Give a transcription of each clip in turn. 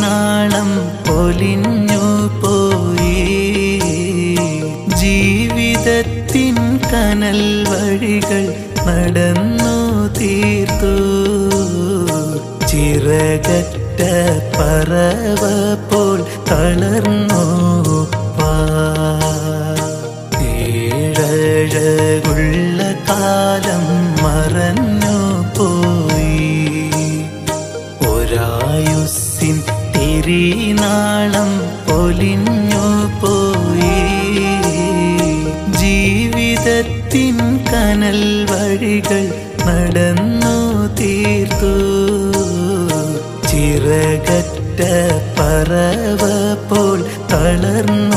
നാളം പൊലിഞ്ഞു പോയി. ജീവിതത്തിൻ കനൽ വഴികൾ നടന്നു തീർത്തു. ചിറകറ്റ പറവ പോൽ തളർന്നു പാഴകുള്ള കാലം മറന്നു തിരിനാളം പൊലിഞ്ഞു പോയി. ജീവിതത്തിൻ കനൽ വഴികൾ നടന്നു തീർത്തു. ചിറകറ്റ പറവ പോൽ തളർന്നു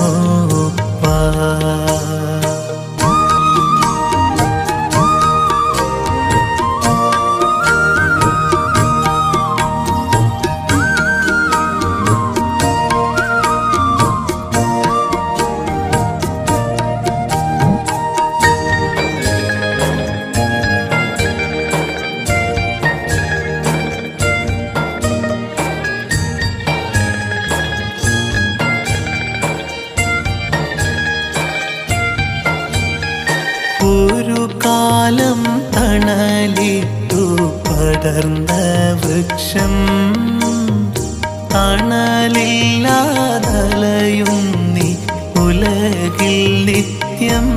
തണലിട്ടു പടർന്ന വൃക്ഷം. തണലില്ലാതലയുന്നി ഉലകിൽ നിത്യം.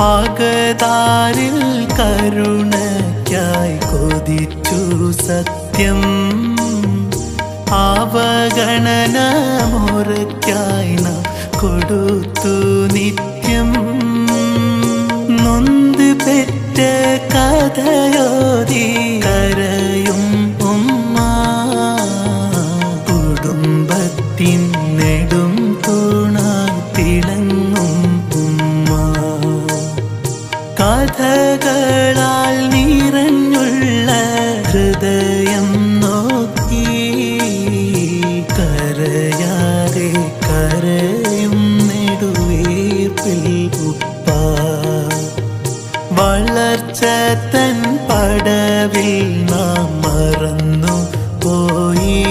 പകതാരിൽ കരുണയ്ക്കായി കൊതിച്ചു സത്യം. അവഗണന മുറയ്ക്കായി നാം കൊടുത്തു നിത്യം. നൊന്ത് പെറ്റ കഥയോതി കരയും ഉമ്മ. കുടുംബത്തിൻ നെടും തൂണായി തിളങ്ങും ഉമ്മ. കഥകളാൽ നിറഞ്ഞുള്ള ഹൃദയം നോക്കി കരയാതെ കരയും നെടുവേപ്പിൽ ഉപ്പ. വളർച്ച തൻ പടവിൽ നാം മറന്നു പോയി.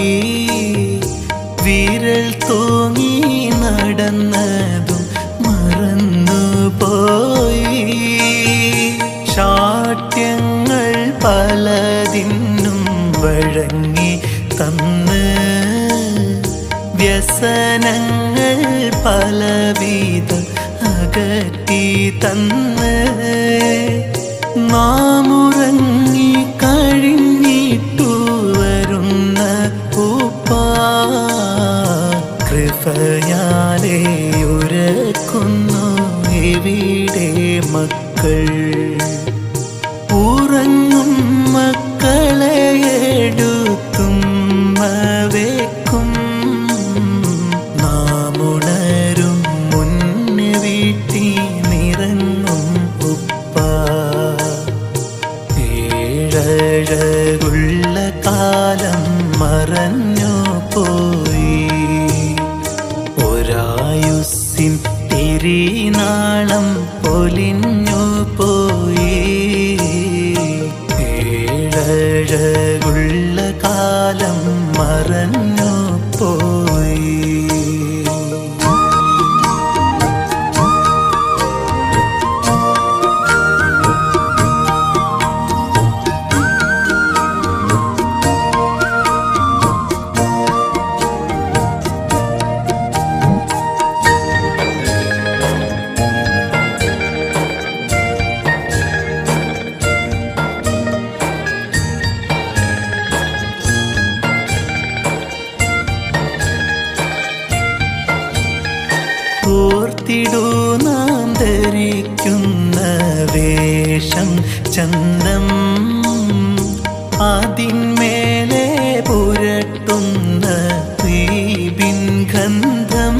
വിരൽ തൂങ്ങി നടന്നതും മറന്നു പോയി. ശാഠ്യങ്ങൾ പലതിന്നും വഴങ്ങി തന്ന്. വ്യസനങ്ങൾ പലവിധം അകറ്റി തന്ന്. না തിരിനാളം പൊലിഞ്ഞു ഓർത്തിടൂ നാം ധരിക്കുന്ന വേഷം ചന്തം അതിന്മേലെ പുരട്ടുന്ന ദീപിൻ ഗന്ധം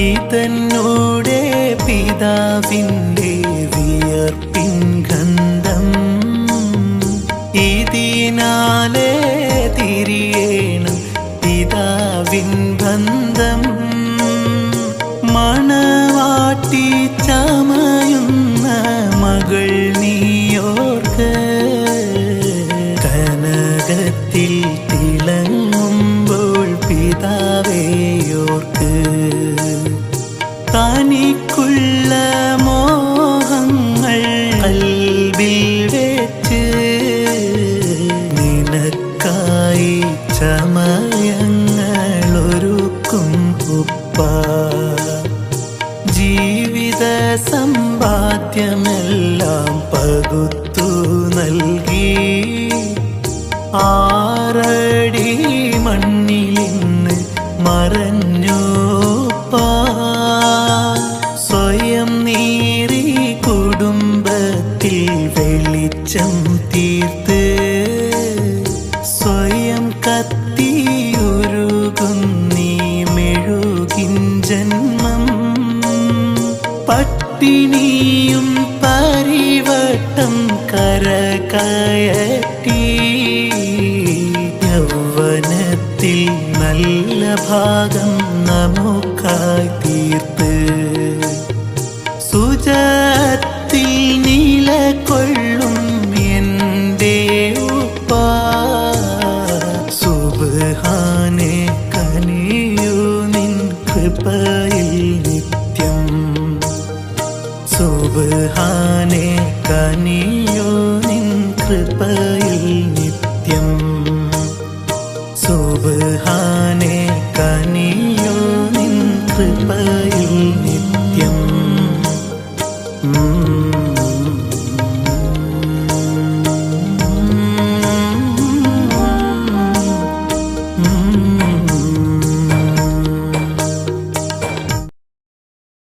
ഇതന്നൂടെ പിതാവിന്റെ വിയർപ്പിൻ ഗന്ധം ഇതിനാലെ തിരിയേണം സ്വർഗത്തിൽ തിളങ്ങുമ്പോൾ പിതാവേയോർക്ക് തനിക്കുള്ള മോഹങ്ങൾ അൽവിൽ വെച്ച് നിനക്കായി ചമയങ്ങളൊരുക്കും ഉപ്പ. ജീവിത സമ്പാദ്യമെല്ലാം പകുത്തു നൽകി ആറടി മണ്ണിലിന്ന് മറഞ്ഞു സ്വയം നീറി കുടുംബത്തിൽ വെളിച്ചം തീർത്ത്. സ്വയം കത്തിയുരുകുന്നീ മെഴുകിൻ ജന്മം. പട്ടിണിയും പരിവട്ടം കരകയറ്റി സുബാനെ കനിയോ നിൻ കൃപയിൽ നിത്യം. സുബാനെ കനിയോ നിൻ കൃപയിൽ നിത്യം.